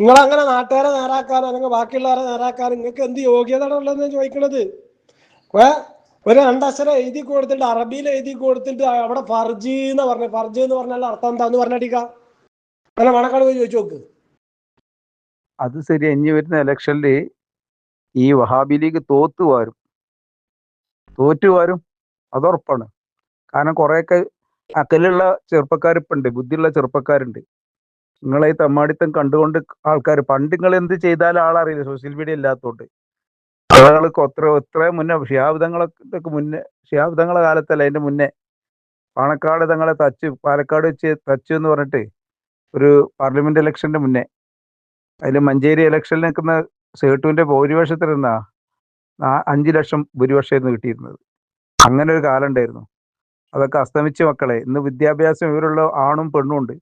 നിങ്ങൾ അങ്ങനെ നാട്ടുകാരെ നേരാക്കാൻ അല്ലെങ്കിൽ ബാക്കിയുള്ളവരെ നേരാക്കാൻ നിങ്ങൾക്ക് എന്ത് യോഗ്യത ഉള്ളതെന്ന് ചോദിക്കണത്? ഒരു രണ്ടക്ഷരം എഴുതി കൊടുത്തിട്ട് അറബിയിൽ എഴുതി കൊടുത്തിട്ട് അവിടെ ഫർജി എന്ന് പറഞ്ഞു? ഫർജി എന്ന് പറഞ്ഞാൽ അർത്ഥം എന്താന്ന് പറഞ്ഞടിക്ക അങ്ങനെ മണക്കാട് പോയി ചോദിച്ചു നോക്ക്. അത് ശരി. ഇനി വരുന്ന ഇലക്ഷനിൽ ഈ വഹാബി ലീഗ് തോറ്റു വാരും. തോറ്റു വാരും. അതുറപ്പാണ്. കാരണം കുറെയൊക്കെ അക്കലുള്ള ചെറുപ്പക്കാരിപ്പുണ്ട് ബുദ്ധിയുള്ള ചെറുപ്പക്കാരുണ്ട്. നിങ്ങളെ ഈ തമ്മാടിത്തം കണ്ടുകൊണ്ട് ആൾക്കാർ പണ്ട് നിങ്ങൾ എന്ത് ചെയ്താലും ആളറിയില്ല സോഷ്യൽ മീഡിയ ഇല്ലാത്തോണ്ട്. ആളുകൾക്ക് എത്ര എത്ര മുന്നേ ഷിയാബ്ദങ്ങളൊക്കെ മുന്നേ ഷിയാബ്ദങ്ങളെ കാലത്തല്ല അതിന്റെ മുന്നേ. പാണക്കാട് തങ്ങളെ തച്ച് പാലക്കാട് വെച്ച് തച്ചു എന്ന് പറഞ്ഞിട്ട് ഒരു പാർലമെന്റ് ഇലക്ഷന്റെ മുന്നേ. അതിൽ മഞ്ചേരി ഇലക്ഷനിൽ നിൽക്കുന്ന സേട്ടുവിന്റെ ഭൂരിപക്ഷത്തിലിരുന്ന അഞ്ചു ലക്ഷം ഭൂരിപക്ഷമായിരുന്നു കിട്ടിയിരുന്നത്. അങ്ങനെ ഒരു കാലം ഉണ്ടായിരുന്നു. അതൊക്കെ അസ്തമിച്ച മക്കളെ. ഇന്ന് വിദ്യാഭ്യാസം ഇവരുള്ള ആണും പെണ്ണും ഉണ്ട്.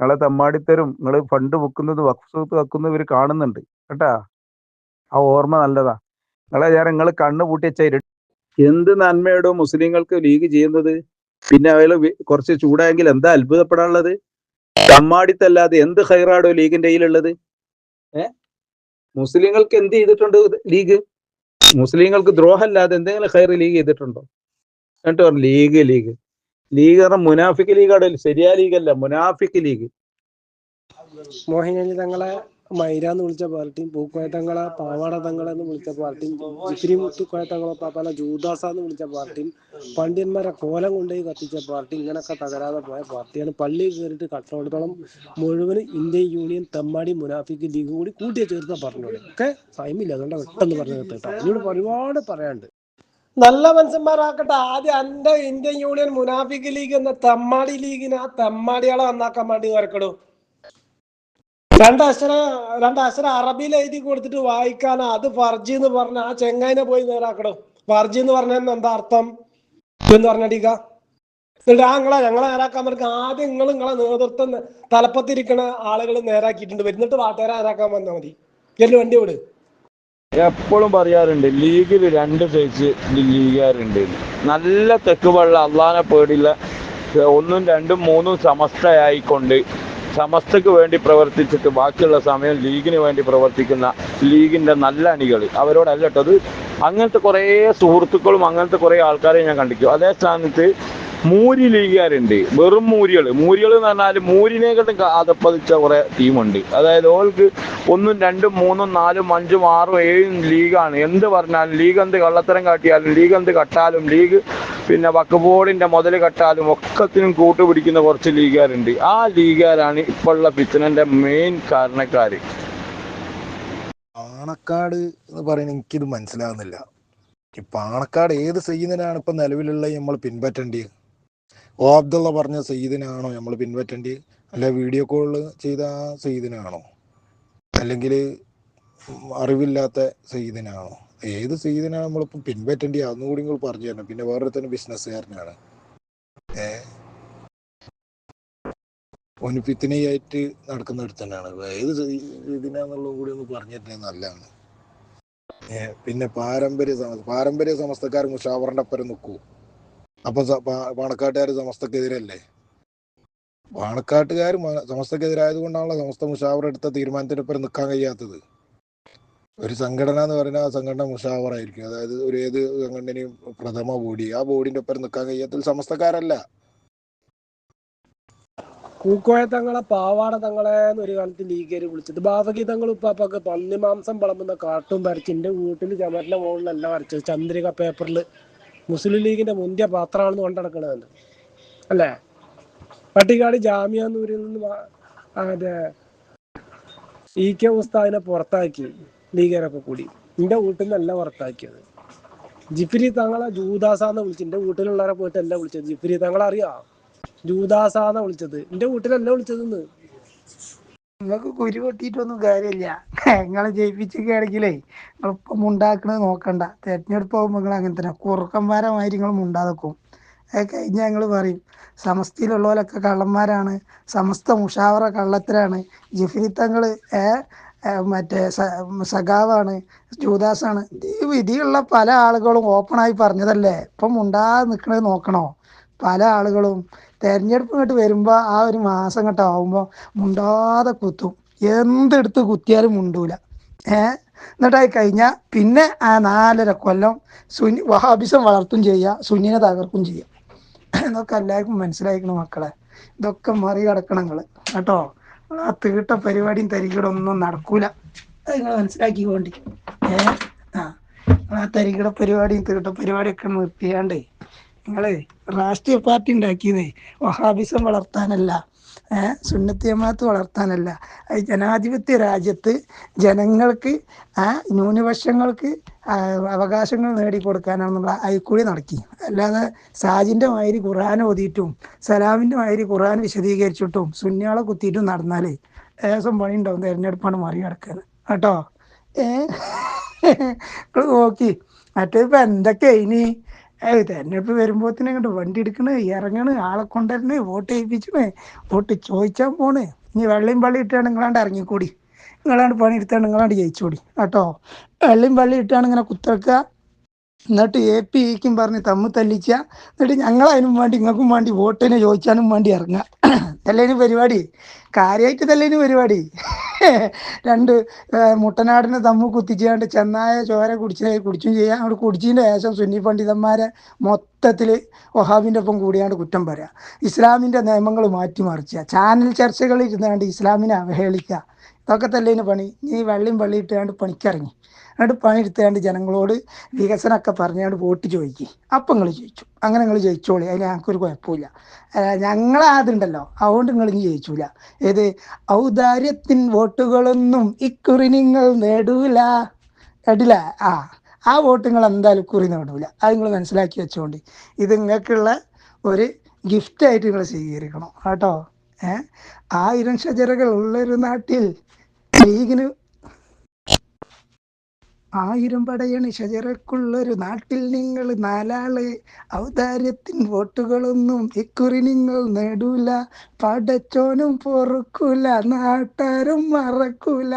നിങ്ങളെ തമ്മാടിത്തരും. നിങ്ങൾ ഫണ്ട് വെക്കുന്നത് വക്സത്ത് വെക്കുന്നത് ഇവർ കാണുന്നുണ്ട്. കേട്ടാ? ആ ഓർമ്മ നല്ലതാ. നിങ്ങളെ ഞാൻ നിങ്ങൾ കണ്ണ് വെച്ചാൽ എന്ത് നന്മയോടോ മുസ്ലിങ്ങൾക്ക് ലീഗ് ചെയ്യുന്നത്? പിന്നെ അയാൾ കുറച്ച് ചൂടായെങ്കിൽ എന്താ അത്ഭുതപ്പെടാനുള്ളത്? തമ്മാടിത്തല്ലാതെ എന്ത് ഹൈറാടോ ലീഗിന്റെ കയ്യിലുള്ളത്? ഏ? മുസ്ലിങ്ങൾക്ക് എന്ത് ചെയ്തിട്ടുണ്ട് ലീഗ്? മുസ്ലിങ്ങൾക്ക് ദ്രോഹമല്ലാതെ എന്തെങ്കിലും ഹൈർ ലീഗ് ചെയ്തിട്ടുണ്ടോ? എന്നിട്ട് ലീഗ് ലീഗ്. ലീഗ് പറഞ്ഞ മുനാഫിക് ലീഗാണ് ശരിയാ ലീഗല്ല മുനാഫിക് ലീഗ്. മോഹിനി തങ്ങളെ മൈര എന്ന് വിളിച്ച പാർട്ടിയും പൂക്കോയ തങ്ങളെ പാവാട തങ്ങളെ എന്ന് വിളിച്ച പാർട്ടിയും ജിക്രി മുത്തുക്കോയ തങ്ങളെ പാപ്പാല ജൂദാസ എന്ന് വിളിച്ച പാർട്ടിയും പണ്ഡിയന്മാരെ കോലം കൊണ്ടുപോയി കത്തിച്ച പാർട്ടി ഇങ്ങനൊക്കെ തകരാതെ പോയ പാർട്ടിയാണ്. പള്ളി കയറിയിട്ട് കട്ടോടത്തോളം മുഴുവൻ ഇന്ത്യൻ യൂണിയൻ തെമ്മാടി മുനാഫിക്ക് ലീഗ് കൂടി കൂട്ടിയ ചേർത്ത പറഞ്ഞോളൂ ഒക്കെ ടൈമില്ല അതുകൊണ്ട് പെട്ടെന്ന് പറഞ്ഞു കേട്ടോ. ഇതിനോട് ഒരുപാട് പറയാനുണ്ട്. നല്ല മനുഷ്യന്മാരാക്കട്ടെ. ആദ്യം എന്റെ ഇന്ത്യൻ യൂണിയൻ മുനാഫിക് ലീഗ് എന്ന തെമ്മാടി ലീഗിന് ആ തെമ്മാടികളെ നന്നാക്കാൻ വേണ്ടി വരക്കടൂ രണ്ടക്ഷരം രണ്ടക്ഷരം അറബിയിൽ എഴുതി കൊടുത്തിട്ട് വായിക്കാൻ അത് ഫർജി എന്ന് പറഞ്ഞ ആ ചെങ്ങായിനെ പോയി നേരാക്കടോ. ഫർജി എന്ന് പറഞ്ഞ എന്താ അർത്ഥം? എന്ന് പറഞ്ഞടിക്ക എന്നിട്ട് ആ നിങ്ങളെ ഞങ്ങളെ നേരാക്കാൻ പറ്റും ആദ്യം നിങ്ങൾ നിങ്ങളെ നേതൃത്വം തലപ്പത്തിരിക്കണ ആളുകൾ നേരാക്കിയിട്ടുണ്ട്. വരുന്നിട്ട് വാട്ടുകാരെ നേരാക്കാൻ വന്നാൽ മതി. എല്ലാം വണ്ടി വിട് എപ്പോഴും പറയാറുണ്ട് ലീഗിൽ രണ്ട് സൈസ് ലീഗുകാരുണ്ട്. നല്ല തെക്ക് വെള്ള അള്ളാനെ പേടില്ല ഒന്നും രണ്ടും മൂന്നും സമസ്തയായിക്കൊണ്ട് സമസ്തക്ക് വേണ്ടി പ്രവർത്തിച്ചിട്ട് ബാക്കിയുള്ള സമയം ലീഗിന് വേണ്ടി പ്രവർത്തിക്കുന്ന ലീഗിന്റെ നല്ല അണികൾ അവരോടല്ല കേട്ടോ അങ്ങനത്തെ കുറേ സുഹൃത്തുക്കളും അങ്ങനത്തെ കുറേ ആൾക്കാരെ ഞാൻ കണ്ടിക്കും അതേ സ്ഥാനത്ത് മൂരി ലീഗുകാരുണ്ട്. വെറും മൂരികൾ മൂരികൾ എന്ന് പറഞ്ഞാൽ മൂരിനെക്കാട്ടും അതപ്പതിച്ച കുറെ ടീമുണ്ട്. അതായത് ഓൾക്ക് ഒന്നും രണ്ടും മൂന്നും നാലും അഞ്ചും ആറും ഏഴും ലീഗാണ്. എന്ത് പറഞ്ഞാലും ലീഗ് എന്ത് കള്ളത്തരം കാട്ടിയാലും ലീഗ് എന്ത് കട്ടാലും ലീഗ് പിന്നെ വക്ക് ബോർഡിന്റെ മുതൽ കട്ടാലും ഒക്കത്തിനും കൂട്ടുപിടിക്കുന്ന കുറച്ച് ലീഗുകാരുണ്ട്. ആ ലീഗുകാരാണ് ഇപ്പോഴുള്ള പിച്ചനന്റെ മെയിൻ കാരണക്കാര്. പാണക്കാട് എന്ന് പറയുന്നത് എനിക്കിത് മനസ്സിലാകുന്നില്ല ഈ പാണക്കാട് ഏത് സയ്യിദിനാണ് ഇപ്പൊ നിലവിലുള്ള നമ്മൾ പിൻപറ്റേണ്ടത് ഓ അബ്ദുള്ള പറഞ്ഞ സയ്യിദിനാണോ നമ്മൾ പിൻവറ്റേണ്ടി അല്ലെ വീഡിയോ കോൾ ചെയ്ത ആ സയ്യിദിനാണോ? അല്ലെങ്കിൽ അറിവില്ലാത്ത സയ്യിദിനാണോ? ഏത് സയ്യിദിനാണ് നമ്മളിപ്പോൾ പിൻവറ്റേണ്ടി അന്നുകൂടി നിങ്ങൾ പറഞ്ഞു തരണം. പിന്നെ വേറൊരുത്തന്നെ ബിസിനസ്സുകാരനാണ്. ഏ? ഓന് ഫിത്തിനയായിട്ട് നടക്കുന്ന തന്നെയാണ് ഏത് ഇതിനാന്നുള്ളതും കൂടി ഒന്ന് പറഞ്ഞു തരുന്നത് നല്ലതാണ്. പിന്നെ പാരമ്പര്യ സമസ്ത പാരമ്പര്യ സമസ്തക്കാർ മുഷാവറിന്റെ അപ്പുറം നിൽക്കൂ അപ്പൊ പാണക്കാട്ടുകാർ സമസ്തക്കെതിരല്ലേ? പാണക്കാട്ടുകാർ സമസ്തക്കെതിരായത് കൊണ്ടാണല്ലോ സമസ്ത മുഷാവർ എടുത്ത തീരുമാനത്തിന് ഒപ്പം നിൽക്കാൻ കഴിയാത്തത്. ഒരു സംഘടന എന്ന് പറഞ്ഞാൽ ആ സംഘടന മുഷാവറായിരിക്കും. അതായത് ഒരു ഏത് സംഘടനയും പ്രഥമ ബോഡി. ആ ബോഡിന്റെ ഒപ്പം നിൽക്കാൻ കഴിയാത്തത് സമസ്തക്കാരല്ല. പൂക്കോയ തങ്ങളെ പാവാട തങ്ങളെ ഒരു കാലത്ത് ലീഗേര് വിളിച്ചത് ബാവകി തങ്ങൾ ഉപ്പാപ്പക്ക് പന്നി മാംസം വിളമ്പുന്ന കാർട്ടൂൺ വരച്ച് എന്റെ വീട്ടിൽ ചുമരിന്റെ മുകളിലല്ല വരച്ചത്. ചന്ദ്രിക പേപ്പറിൽ മുസ്ലിം ലീഗിന്റെ മുന്തിയ പാത്രമാണെന്ന് കൊണ്ടടക്കണത് അല്ലേ? പട്ടിക്കാട് ജാമ്യാന്നൂരിൽ നിന്ന് അതെ ഇ കെ ഉസ്താദിനെ പുറത്താക്കി ലീഗരൊക്കെ കൂടി. എന്റെ വീട്ടിൽ നിന്നല്ല പുറത്താക്കിയത്. ജിഫിരി തങ്ങളെ ജൂദാസാന്ന് വിളിച്ചു എന്റെ വീട്ടിലുള്ളവരെ പോയിട്ട് അല്ല വിളിച്ചത്. ജിഫിരി തങ്ങളെ അറിയാം ജൂദാസാന്ന വിളിച്ചത്. എന്റെ വീട്ടിലല്ല വിളിച്ചതെന്ന്. നിങ്ങൾക്ക് കുരു പൊട്ടിയിട്ടൊന്നും കാര്യമില്ല. നിങ്ങളെ ജയിപ്പിച്ചൊക്കെയാണെങ്കിലേ നിങ്ങളിപ്പം മുണ്ടാക്കണത് നോക്കണ്ട. തെരഞ്ഞെടുപ്പ് ആകുമ്പോൾ നിങ്ങൾ അങ്ങനെ തന്നെ കുറുക്കന്മാരമായി നിങ്ങൾ മുണ്ടാതെക്കും. അത് കഴിഞ്ഞ ഞങ്ങൾ പറയും സമസ്തയിലുള്ളവരൊക്കെ കള്ളന്മാരാണ് സമസ്ത മുഷാവറ കള്ളത്തരാണ് ജിഫിരി തങ്ങൾ മറ്റേ സഖാവാണ് ജൂദാസാണ് ഈ വിധിയുള്ള പല ആളുകളും ഓപ്പണായി പറഞ്ഞതല്ലേ? ഇപ്പം മുണ്ടാതെ നിൽക്കണത് നോക്കണോ? പല ആളുകളും തെരഞ്ഞെടുപ്പ് ഇങ്ങോട്ട് വരുമ്പോൾ ആ ഒരു മാസം ഇങ്ങോട്ട് ആവുമ്പോൾ മുണ്ടാതെ കുത്തും. എന്തെടുത്ത് കുത്തിയാലും മുണ്ടൂല. ഏ? എന്നിട്ടായി കഴിഞ്ഞാൽ പിന്നെ ആ നാലര കൊല്ലം സുനി വഹാബിസം വളർത്തും ചെയ്യുക സുനിനെ തകർക്കും ചെയ്യുക എന്നൊക്കെ എല്ലാവർക്കും മനസ്സിലായിക്കണം മക്കളെ? ഇതൊക്കെ മറികടക്കണം നിങ്ങൾ കേട്ടോ? ആ തീട്ട പരിപാടിയും തരികിട ഒന്നും നടക്കൂല. അത് നിങ്ങൾ മനസ്സിലാക്കിക്കോണ്ടി. ഏ? ആ. ആ തരികിട പരിപാടിയും തീട്ട പരിപാടിയൊക്കെ നിർത്തിയാണ്ടേ. നിങ്ങൾ രാഷ്ട്രീയ പാർട്ടി ഉണ്ടാക്കിയതേ വഹാബിസം വളർത്താനല്ല. ഏഹ് സുന്നത്തി ജമാഅത്ത് വളർത്താനല്ല. അത് ജനാധിപത്യ രാജ്യത്ത് ജനങ്ങൾക്ക് ന്യൂനപക്ഷങ്ങൾക്ക് അവകാശങ്ങൾ നേടിക്കൊടുക്കാനാണെന്നുള്ള അയക്കൂടി നടക്കി. അല്ലാതെ സാജിന്റെ മാതിരി ഖുർആൻ ഓതിയിട്ടും സലാമിന്റെ മാതിരി ഖുർആൻ വിശദീകരിച്ചിട്ടും സുന്നികളെ കുത്തിയിട്ടും നടന്നാലേ ഏകദേശം പണി ഉണ്ടാവും തെരഞ്ഞെടുപ്പാണ് മറികടക്കുന്നത് കേട്ടോ? ഏ നോക്കി. മറ്റേ ഇപ്പം എന്തൊക്കെ ഇനി? തെരഞ്ഞെടുപ്പ് വരുമ്പോത്തിന് ഇങ്ങോട്ട് വണ്ടി എടുക്കണ് ഇറങ്ങണ് ആളെ കൊണ്ടുവരണേ വോട്ട് ചെയ്യിപ്പിച്ചണേ വോട്ട് ചോദിച്ചാൽ പോണ്. ഇനി വെള്ളയും പള്ളി ഇട്ടാണ് നിങ്ങളാണ്ട് ഇറങ്ങിക്കൂടി. നിങ്ങളാണ്ട് പണി എടുത്താണ് നിങ്ങളാണ്ട് ജയിച്ചുകൂടി കേട്ടോ? വെള്ളയും പള്ളി ഇട്ടാണ് ഇങ്ങനെ കുത്തിറക്കുക. എന്നിട്ട് എ പി ഇക്കും പറഞ്ഞ് തമ്മിൽ തല്ലിച്ച. എന്നിട്ട് ഞങ്ങൾ അതിനും വേണ്ടി ഇങ്ങൾക്കും വേണ്ടി വോട്ടിന് ചോദിച്ചാനും വേണ്ടി ഇറങ്ങാം തല്ലേന് പരിപാടി. കാര്യമായിട്ട് തല്ലേന് പരിപാടി. രണ്ട് മുട്ടനാടിനെ തമ്മിൽ കുത്തിച്ചാണ്ട് ചെന്നായ ചോര കുടിച്ച കുടിച്ചും ചെയ്യാം. അവിടെ കുടിച്ചതിന്റെ ശേഷം സുന്നി പണ്ഡിതന്മാരെ മൊത്തത്തിൽ വഹാബിന്റെ ഒപ്പം കൂടിയാണ്ട് കുറ്റം പറയാം. ഇസ്ലാമിന്റെ നിയമങ്ങൾ മാറ്റിമറിച്ച ചാനൽ ചർച്ചകളിൽ ഇരുന്നാണ്ട് ഇസ്ലാമിനെ അവഹേളിക്കുക ഇതൊക്കെ തല്ലേന് പണി. നീ വെള്ളിയും വെള്ളിയിട്ടാണ്ട് പണിക്കിറങ്ങി എന്നിട്ട് പണിയെടുത്തുകൊണ്ട് ജനങ്ങളോട് വികസനമൊക്കെ പറഞ്ഞുകൊണ്ട് വോട്ട് ചോദിക്കും. അപ്പം നിങ്ങൾ ജയിച്ചു. അങ്ങനെ നിങ്ങൾ ജയിച്ചോളി. അതിന് ഞങ്ങൾക്കൊരു കുഴപ്പമില്ല ഞങ്ങളെ അതുണ്ടല്ലോ അതുകൊണ്ട് നിങ്ങൾ ഇനി ജയിച്ചൂല. ഏത്? ഔദാര്യത്തിൻ വോട്ടുകളൊന്നും ഇക്കുറി നിങ്ങൾ നേടൂല. കേട്ടില്ല ആ ആ വോട്ട് നിങ്ങൾ എന്തായാലും കുറി നേടൂല. അത് നിങ്ങൾ മനസ്സിലാക്കി വെച്ചോണ്ട് ഇത് നിങ്ങൾക്കുള്ള ഒരു ഗിഫ്റ്റായിട്ട് നിങ്ങൾ സ്വീകരിക്കണം. കേട്ടോ? ഏഹ് ആയിരം ഷജറകൾ ഉള്ളൊരു നാട്ടിൽ ലീഗിന് ആയിരം പടയണി ഷജറക്കുള്ളൊരു നാട്ടിൽ നിങ്ങൾ നാലാൾ ഔദാര്യത്തിൻ വോട്ടുകളൊന്നും ഇക്കുറി നിങ്ങൾ നേടൂല. പടച്ചോനും പൊറുക്കൂല നാട്ടാരും മറക്കൂല.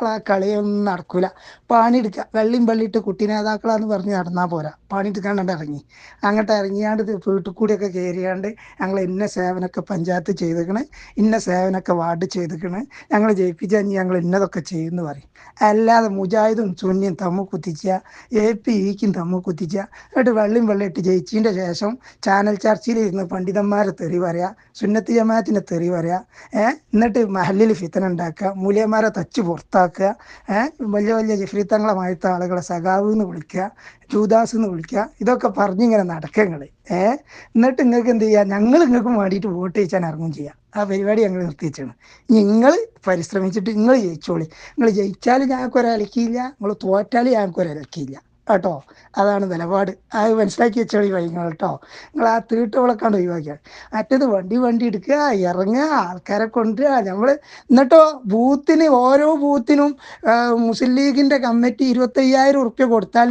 ആ കളിയൊന്നും നടക്കൂല. പാണിയെടുക്കുക വെള്ളിയും പള്ളിയിട്ട് കുട്ടി നേതാക്കളാന്ന് പറഞ്ഞ് നടന്നാ പോരാ. പണിയെടുക്കാണ്ട് ഇറങ്ങി. അങ്ങോട്ട് ഇറങ്ങിയാണ്ട് വീട്ടിൽ കൂടിയൊക്കെ കയറിയാണ്ട് ഞങ്ങൾ ഇന്ന സേവനമൊക്കെ പഞ്ചായത്ത് ചെയ്തേക്കണ് ഇന്ന സേവനമൊക്കെ വാർഡ് ചെയ്തേക്കണ് ഞങ്ങൾ ജയിപ്പിച്ചാൽ ഇനി ഞങ്ങൾ ഇന്നതൊക്കെ ചെയ്യുമെന്ന് പറയും. അല്ലാതെ മുജാഹിദും സുന്നിയും തമ്മു കുത്തിച്ച എ പി ഇക്കും തമ്മു കുത്തിച്ച എന്നിട്ട് വെള്ളിയും ഇട്ട് ജയിച്ചതിന്റെ ശേഷം ചാനൽ ചർച്ചയിൽ ഇരുന്ന് പണ്ഡിതന്മാരെ തെറി പറയാ സുന്നത്ത് ജമാഅത്തിനെ തെറി പറയാ ഏഹ് എന്നിട്ട് മഹലിൽ ഫിത്തന ഉണ്ടാക്കുക മൂല്യന്മാരെ തച്ച് പുറത്താക്കുക ഏഹ് വലിയ വലിയ ജിഫ്രിത്തങ്ങളമായിട്ട് ആളുകളെ സഖാവ് എന്ന് വിളിക്കുക ജൂദാസ് എന്ന് വിളിക്കുക. ഇതൊക്കെ പറഞ്ഞ് ഇങ്ങനെ നടക്കങ്ങൾ ഏഹ് എന്നിട്ട് നിങ്ങൾക്ക് എന്ത് ചെയ്യുക ഞങ്ങൾ നിങ്ങൾക്കും വേണ്ടിയിട്ട് വോട്ട് ചെയ്യാൻ ഇറങ്ങും ചെയ്യാം. ആ പരിപാടി ഞങ്ങൾ നിർത്തിവെച്ചാണ് നിങ്ങൾ പരിശ്രമിച്ചിട്ട് നിങ്ങൾ ജയിച്ചോളി. നിങ്ങൾ ജയിച്ചാൽ ഞങ്ങൾക്ക് ഒരലക്കിയില്ല നിങ്ങൾ തോറ്റാൽ ഞങ്ങൾക്ക് ഒരലക്കിയില്ല കേട്ടോ. അതാണ് നിലപാട്. അത് മനസ്സിലാക്കി വെച്ചോളി കഴിഞ്ഞു കേട്ടോ. നിങ്ങൾ ആ തീട്ടുകളൊക്കെയാണ് ഒഴിവാക്കിയാൽ മറ്റേത് വണ്ടി വണ്ടി എടുക്കുക ഇറങ്ങുക ആൾക്കാരെ കൊണ്ടുവരിക. നമ്മൾ എന്നിട്ടോ ബൂത്തിന് ഓരോ ബൂത്തിനും മുസ്ലിം ലീഗിന്റെ കമ്മിറ്റി ഇരുപത്തയ്യായിരം ഉറുപ്പ്യ കൊടുത്താൽ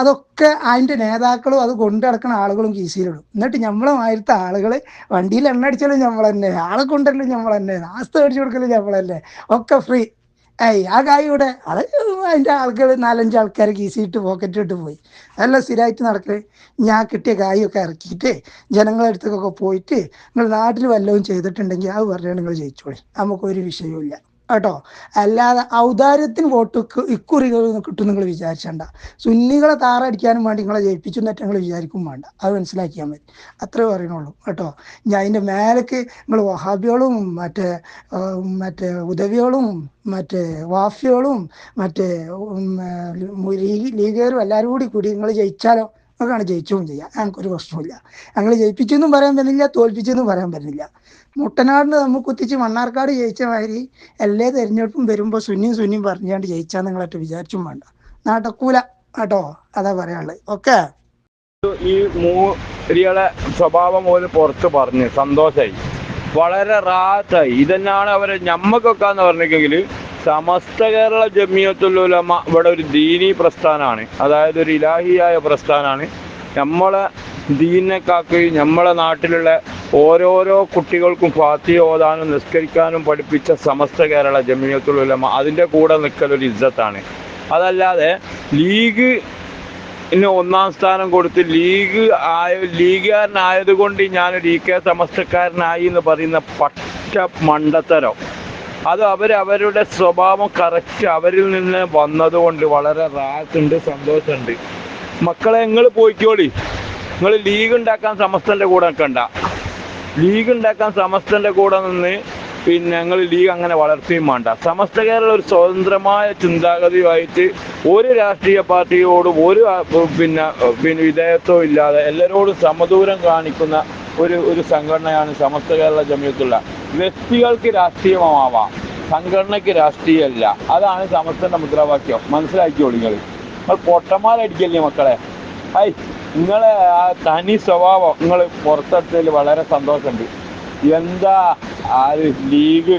അതൊക്കെ അതിന്റെ നേതാക്കളും അത് കൊണ്ടു ആളുകളും കീസിയിലിടും എന്നിട്ട് നമ്മളെ മാതിരത്തെ ആളുകൾ വണ്ടിയിൽ എണ്ണ അടിച്ചാലും നമ്മൾ തന്നെ ആളെ കൊണ്ടല്ലോ നമ്മൾ തന്നെ നാസ്ത അടിച്ചു കൊടുക്കലും നമ്മൾ തന്നെ ഒക്കെ ഫ്രീ ഏയ് ആ കായുടെ അത് അതിന്റെ ആൾക്കാർ നാലഞ്ച് ആൾക്കാർ കീസിയിട്ട് പോക്കറ്റ് ഇട്ട് പോയി. അതെല്ലാം സ്ഥിരമായിട്ട് നടക്കൽ. ഞാൻ കിട്ടിയ കായൊക്കെ ഇറക്കിയിട്ട് ജനങ്ങളുടെ അടുത്തൊക്കെ പോയിട്ട് നിങ്ങൾ നാട്ടിൽ വല്ലതും ചെയ്തിട്ടുണ്ടെങ്കിൽ അത് പറഞ്ഞാൽ നിങ്ങൾ ജയിച്ചോളി. നമുക്കൊരു വിഷയവും കേട്ടോ? അല്ലാതെ ഔദാര്യത്തിന് വോട്ട് ഇക്കുറികൾ ഇക്കുറി കിട്ടും നിങ്ങൾ വിചാരിച്ചണ്ട സുന്നികളെ താറടിക്കാനും വേണ്ടി നിങ്ങളെ ജയിപ്പിച്ചു എന്നിട്ട് നിങ്ങൾ വിചാരിക്കും വേണ്ട. അത് മനസ്സിലാക്കിയാൽ മതി. അത്രേ പറയണുള്ളൂ കേട്ടോ? ഞാൻ അതിന്റെ മേലേക്ക് നിങ്ങൾ വഹാബികളും മറ്റേ മറ്റേ ഉദവികളും മറ്റേ വാഫികളും മറ്റേ ഉം, ആ, ലീഗ് ലീഗുകാരും എല്ലാവരും കൂടി കൂടി നിങ്ങൾ ജയിച്ചാലോ? നമുക്കാണ് ജയിച്ചും ചെയ്യാം. ഞങ്ങൾക്കൊരു പ്രശ്നമില്ല ഞങ്ങൾ ജയിപ്പിച്ചെന്നും പറയാൻ പറ്റില്ല തോൽപ്പിച്ചെന്നും പറയാൻ പറ്റില്ല മുട്ടനാടിന് നമ്മൾ കുത്തിച്ച് മണ്ണാർക്കാട് ജയിച്ച മാതിരി എല്ലാ തെരഞ്ഞെടുപ്പും വരുമ്പോൾ സുന്നിയും സുന്നിയും പറഞ്ഞുകൊണ്ട് ജയിച്ചാൽ നിങ്ങളായിട്ട് വിചാരിച്ചും വേണ്ട. നാട്ടക്കൂല കേട്ടോ അതാ പറയാനുള്ളത്. ഓക്കെ? ഈ മൂരികളെ സ്വഭാവം പോലും പുറത്ത് പറഞ്ഞ് സന്തോഷമായി വളരെ റാത്തായി ഇതന്നെയാണ് അവരെ ഞമ്മക്കൊക്കെ എന്ന് പറഞ്ഞെങ്കിൽ സമസ്ത കേരള ജമിയത്തുലുലമ ഇവിടെ ഒരു ദീനി പ്രസ്ഥാനമാണ് അതായത് ഒരു ഇലാഹിയായ പ്രസ്ഥാനമാണ് നമ്മളെ ദീനെ കാക്കുകയും നമ്മളെ നാട്ടിലുള്ള ഓരോരോ കുട്ടികൾക്കും ഫാത്തി ഓതാനും നിസ്കരിക്കാനും പഠിപ്പിച്ച സമസ്ത കേരള ജമിയത്തുലുലമ അതിന്റെ കൂടെ നിൽക്കലൊരു ഇജ്ജത്താണ് അതല്ലാതെ ലീഗ് ഇന്ന് ഒന്നാം സ്ഥാനം കൊടുത്ത് ലീഗ് ആയ ലീഗുകാരനായതുകൊണ്ട് ഞാനൊരു ഇ കെ സമസ്തക്കാരനായി എന്ന് പറയുന്ന പട്ട മണ്ടത്തരം. അത് അവർ അവരുടെ സ്വഭാവം കറക്റ്റ് അവരിൽ നിന്ന് വന്നതുകൊണ്ട് വളരെ റാത്തുണ്ട് സന്തോഷമുണ്ട് മക്കളെ നിങ്ങൾ പോയിക്കോളി. നിങ്ങൾ ലീഗ് ഉണ്ടാക്കാൻ സമസ്തന്റെ കൂടെ നിൽക്കണ്ട ലീഗ് ഉണ്ടാക്കാൻ സമസ്തന്റെ കൂടെ നിന്ന് പിന്നെ ഞങ്ങൾ ലീഗ് അങ്ങനെ വളർത്തുകയും വേണ്ട. സമസ്ത കേരള ഒരു സ്വതന്ത്രമായ ചിന്താഗതിയുമായിട്ട് ഒരു രാഷ്ട്രീയ പാർട്ടിയോടും ഒരു പിന്നെ പിന്നെ വിധേയത്വം ഇല്ലാതെ എല്ലാവരോടും സമദൂരം കാണിക്കുന്ന ഒരു ഒരു സംഘടനയാണ് സമസ്ത കേരള ജമിയത്തുള്ള. വ്യക്തികൾക്ക് രാഷ്ട്രീയമാവാം. സംഘടനയ്ക്ക് രാഷ്ട്രീയമല്ല അതാണ് സമസ്തന്റെ മുദ്രാവാക്യം. മനസ്സിലാക്കിയോ നിങ്ങൾ നിങ്ങൾ പൊട്ടന്മാരടിക്കല്ലേ മക്കളെ? ഐ നിങ്ങളെ ആ തനി സ്വഭാവം നിങ്ങൾ പുറത്തെടുത്തതിൽ വളരെ സന്തോഷമുണ്ട്. എന്താ ആ ലീഗ്?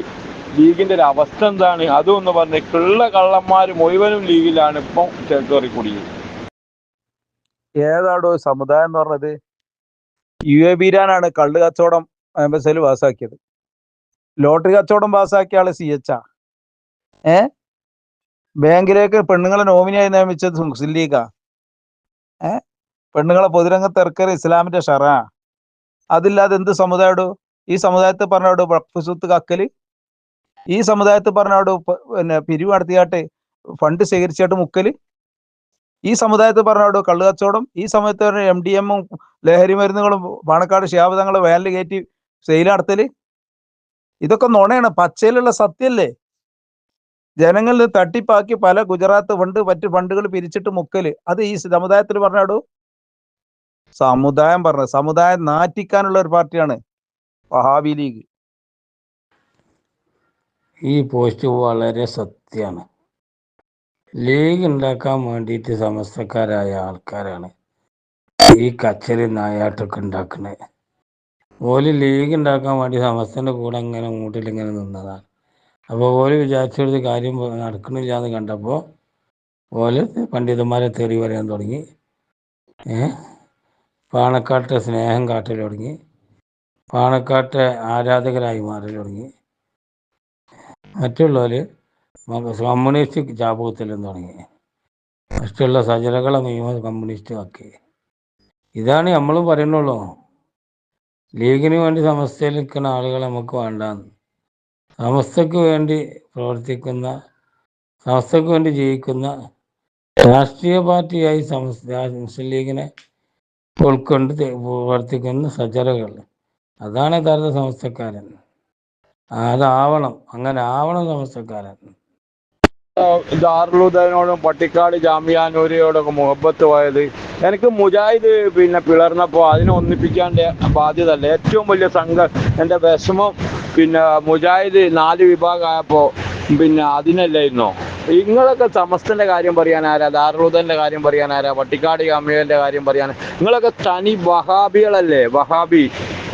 ലീഗിന്റെ ഒരു അവസ്ഥ എന്താണ്? അതും ഒന്ന് പറഞ്ഞ് കിള്ള കള്ളന്മാർ മുഴുവനും ലീഗിലാണ് ഇപ്പം ചേക്കേറി കുടിയത് ഏതാടോ സമുദായം എന്ന് പറഞ്ഞത്? യു എ ബീരാനാണ് കള്ളു കച്ചവടം എംബസിൽ പാസ്സാക്കിയത് ലോട്ടറി കച്ചവടം പാസ്സാക്കിയ ആൾ സി എച്ച് ഏ? ബാങ്കിലേക്ക് പെണ്ണുങ്ങളെ നോമിനിയായി നിയമിച്ചത് മുസ്ലിം ലീഗാ ഏ? പെണ്ണുങ്ങളെ പൊതുരംഗത്ത് ഇറക്കറി ഇസ്ലാമിന്റെ ഷറാ. അതില്ലാതെ എന്ത് സമുദായം ഈ സമുദായത്തെ പറഞ്ഞോട് വഖഫ് കക്കൽ? ഈ സമുദായത്തെ പറഞ്ഞോട് പിന്നെ പിരിവ് നടത്തിയാട്ട് ഫണ്ട് ശേഖരിച്ചാട്ട് മുക്കൽ? ഈ സമുദായത്തെ പറഞ്ഞോട് കള്ളു കച്ചവടം? ഈ സമയത്ത് എം ഡി എമ്മും ലഹരി മരുന്നുകളും പാണക്കാട് ശാബദങ്ങളെ വേനൽ കയറ്റി സെയിൽ നടത്തൽ? ഇതൊക്കെ നുണയാണ് പച്ചയിലുള്ള സത്യല്ലേ? ജനങ്ങളിൽ തട്ടിപ്പാക്കി പല ഗുജറാത്ത് ഫണ്ട് മറ്റു ഫണ്ടുകൾ പിരിച്ചിട്ട് മുക്കൽ. അത് ഈ സമുദായത്തിൽ പറഞ്ഞാടൂ സമുദായം പറഞ്ഞു സമുദായം നാറ്റിക്കാനുള്ള ഒരു പാർട്ടിയാണ് വഹാബി ലീഗ്. ഈ പോസ്റ്റ് വളരെ സത്യമാണ്. ലീഗ് ഉണ്ടാക്കാൻ വേണ്ടിയിട്ട് സമസ്തക്കാരായ ആൾക്കാരാണ് ഈ കച്ചറി നായാട്ടൊക്കെ ഉണ്ടാക്കുന്നത് ഓൽ ലീഗ് ഉണ്ടാക്കാൻ വേണ്ടി സമസ്തന്റെ കൂടെ ഇങ്ങനെ മൂട്ടിലിങ്ങനെ നിന്നതാണ് അപ്പോൾ ഓൽ വിചാരിച്ചെടുത്ത് കാര്യം നടക്കണില്ല എന്ന് കണ്ടപ്പോൾ ഓൽ പണ്ഡിതന്മാരെ തെറി പറയാൻ തുടങ്ങി. പാണക്കാട്ടെ സ്നേഹം കാട്ടൽ തുടങ്ങി. പാണക്കാട്ടെ ആരാധകരായി മാറൽ തുടങ്ങി. മറ്റുള്ളവർ കമ്മ്യൂണിസ്റ്റ് ചാപകത്തിലും തുടങ്ങി. മറ്റുള്ള സജലകളെ നിയമ കമ്മ്യൂണിസ്റ്റ് ആക്കി. ഇതാണ് നമ്മളും പറയുന്നുള്ളൂ. ലീഗിന് വേണ്ടി സമസ്തയിൽ നിൽക്കുന്ന ആളുകൾ നമുക്ക് വേണ്ടാന്ന്. സമസ്തക്ക് വേണ്ടി പ്രവർത്തിക്കുന്ന സമസ്തക്ക് വേണ്ടി ജീവിക്കുന്ന രാഷ്ട്രീയ പാർട്ടിയായി സമസ്ത മുസ്ലിം ലീഗിനെ ഉൾക്കൊണ്ട് പ്രവർത്തിക്കുന്ന സജലകൾ അതാണ് യഥാർത്ഥ സമസ്തക്കാരൻ. അതാവണം. അങ്ങനെ ആവണം സമസ്തക്കാരൻ. ദാറുലുദനോടും പട്ടിക്കാട് ജാമ്യാനൂരിയോടൊക്കെ മുഹബത്ത് പോയത്. എനിക്ക് മുജാഹിദ് പിന്നെ പിളർന്നപ്പോൾ അതിനെ ഒന്നിപ്പിക്കാന്റെ ബാധ്യത അല്ല ഏറ്റവും വലിയ സംഘ എന്റെ വിഷമം പിന്നെ മുജാഹിദ് നാല് വിഭാഗമായപ്പോൾ പിന്നെ അതിനല്ലായിരുന്നോ? നിങ്ങളൊക്കെ സമസ്തന്റെ കാര്യം പറയാൻ ആരാ? ദാറുലുദന്റെ കാര്യം പറയാൻ ആരാ? പട്ടിക്കാട് ജാമ്യന്റെ കാര്യം പറയാൻ നിങ്ങളൊക്കെ തനി വഹാബികളല്ലേ? വഹാബി.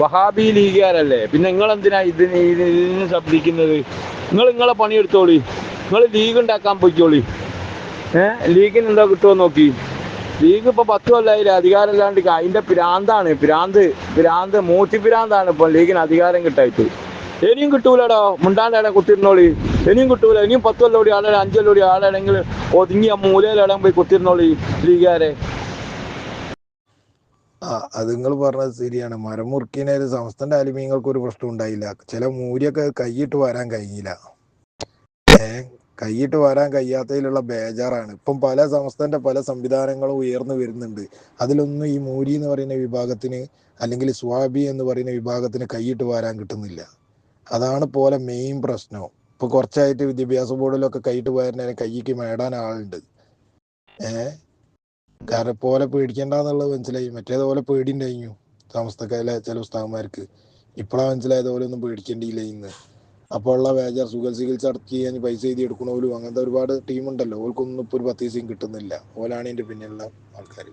വഹാബി ലീഗുകാരല്ലേ? പിന്നെ ഇതിന് ഇതിന് ഇതിന് ശബ്ദിക്കുന്നത്? നിങ്ങൾ നിങ്ങളെ പണിയെടുത്തോളി. നിങ്ങൾ ലീഗ് ഉണ്ടാക്കാൻ പോയിക്കോളി. ഏഹ് ലീഗിന് എന്താ കിട്ടുമോ നോക്കി. ലീഗ് ഇപ്പൊ പത്ത് കൊല്ലായില്ല അധികാരം ഇല്ലാണ്ട് അതിന്റെ പിരാന്താണ് പിരാന്ത് പിരാന്ത് മൂത്തി പിരാന്താണ് ഇപ്പൊ ലീഗിന് അധികാരം കിട്ടായിട്ട്. ഇനിയും കിട്ടൂലടോ മുണ്ടാണ്ടാണ് കുത്തിരുന്നോളി. ഇനിയും കിട്ടൂല ഇനിയും പത്ത് കൊല്ലോടി ആളെ അഞ്ചു കൊല്ലോടി ഒതുങ്ങിയ മൂലയിലടം പോയി കുത്തിരുന്നോളി ലീഗുകാരെ. ആ അത് നിങ്ങൾ പറഞ്ഞത് ശരിയാണ്. മരം മുറുക്കിനൊരു സംസ്ഥാന അലിമീങ്ങൾക്ക് ഒരു പ്രശ്നം ഉണ്ടായില്ല. ചില മൂരിയൊക്കെ കൈയിട്ട് വരാൻ കഴിഞ്ഞില്ല. കൈയിട്ട് വരാൻ കഴിയാത്തതിലുള്ള ബേജാറാണ്. ഇപ്പം പല സംസ്ഥാനത്തെ പല സംവിധാനങ്ങളും ഉയർന്നു വരുന്നുണ്ട്. അതിലൊന്നും ഈ മൂരി എന്ന് പറയുന്ന വിഭാഗത്തിന് അല്ലെങ്കിൽ സ്വാബി എന്ന് പറയുന്ന വിഭാഗത്തിന് കൈയിട്ട് വരാൻ കിട്ടുന്നില്ല. അതാണ് പോലെ മെയിൻ പ്രശ്നം. ഇപ്പൊ കുറച്ചായിട്ട് വിദ്യാഭ്യാസ ബോർഡിലൊക്കെ കൈയിട്ട് പോയാൽ കൈക്ക് മേടാൻ ആളുണ്ട്. ഏഹ് കാരണം പോലെ പേടിക്കണ്ടെന്നുള്ളത് മനസ്സിലായി. മറ്റേതുപോലെ പേടിണ്ടായിരുന്നു താമസക്കാരിലെ ചില ഉസ്താവന്മാർക്ക് ഇപ്പോഴാണ് മനസ്സിലായത് പോലെ ഒന്നും പേടിക്കേണ്ടിയില്ല ഇന്ന്. അപ്പോൾ ഉള്ള വേജാർ സുഖ ചികിത്സ അടക്കി കഴിഞ്ഞ് പൈസ എഴുതി എടുക്കണോലും അങ്ങനത്തെ ഒരുപാട് ടീമുണ്ടല്ലോ ഓൽക്കൊന്നും ഇപ്പോൾ ഒരു പത്ത് കിട്ടുന്നില്ല. ഓലാണ് ഇതിന്റെ പിന്നിലുള്ള ആൾക്കാർ